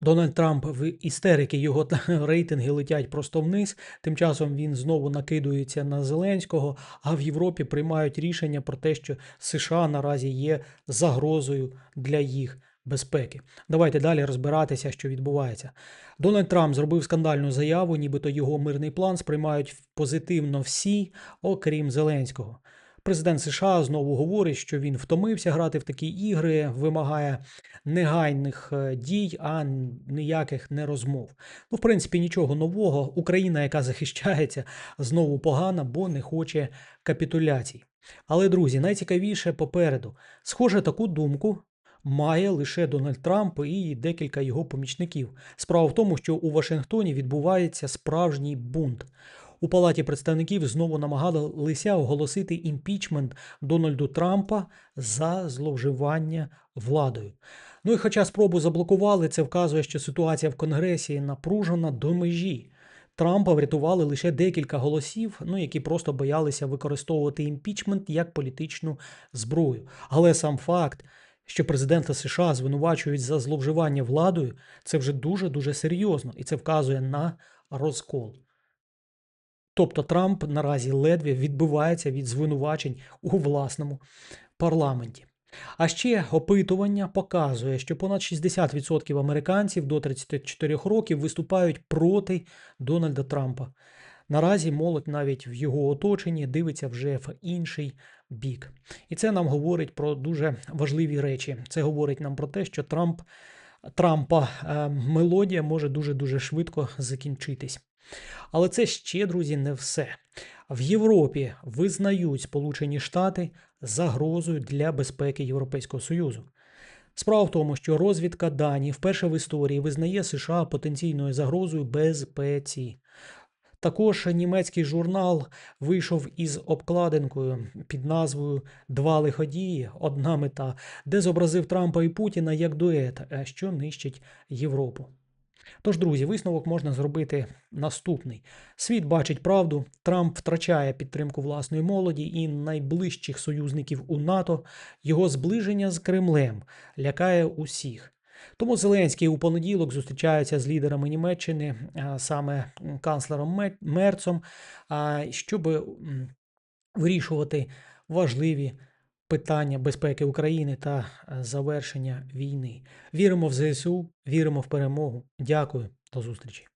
Дональд Трамп в істерики, його рейтинги летять просто вниз. Тим часом він знову накидується на Зеленського, а в Європі приймають рішення про те, що США наразі є загрозою для їх безпеки. Давайте далі розбиратися, що відбувається. Дональд Трамп зробив скандальну заяву, нібито його мирний план сприймають позитивно всі, окрім Зеленського. Президент США знову говорить, що він втомився грати в такі ігри, вимагає негайних е, дій, а ніяких не розмов. Ну, в принципі, нічого нового. Україна, яка захищається, знову погана, бо не хоче капітуляцій. Але, друзі, найцікавіше попереду. Схоже, таку думку має лише Дональд Трамп і декілька його помічників. Справа в тому, що у Вашингтоні відбувається справжній бунт. У Палаті представників знову намагалися оголосити імпічмент Дональду Трампа за зловживання владою. Ну і хоча спробу заблокували, це вказує, що ситуація в Конгресі напружена до межі. Трампа врятували лише декілька голосів, ну які просто боялися використовувати імпічмент як політичну зброю. Але сам факт, що президента США звинувачують за зловживання владою, це вже дуже дуже серйозно, і це вказує на розкол. Тобто Трамп наразі ледве відбивається від звинувачень у власному парламенті. А ще опитування показує, що понад 60% американців до 34 років виступають проти Дональда Трампа. Наразі молодь навіть в його оточенні дивиться вже в інший бік. І це нам говорить про дуже важливі речі. Це говорить нам про те, що Трамп, Трампа е, мелодія може дуже-дуже швидко закінчитись. Але це ще, друзі, не все. В Європі визнають Сполучені Штати загрозою для безпеки Європейського Союзу. Справа в тому, що розвідка Данії вперше в історії визнає США потенційною загрозою безпеці. Також німецький журнал вийшов із обкладинкою під назвою Два лиходії, одна мета, де зобразив Трампа і Путіна як дует, що нищить Європу. Тож, друзі, висновок можна зробити наступний: світ бачить правду, Трамп втрачає підтримку власної молоді і найближчих союзників у НАТО. Його зближення з Кремлем лякає усіх. Тому Зеленський у понеділок зустрічається з лідерами Німеччини, саме канцлером Мерцом, щоб вирішувати важливі питання безпеки України та е, завершення війни. Віримо в ЗСУ, віримо в перемогу. Дякую, до зустрічі.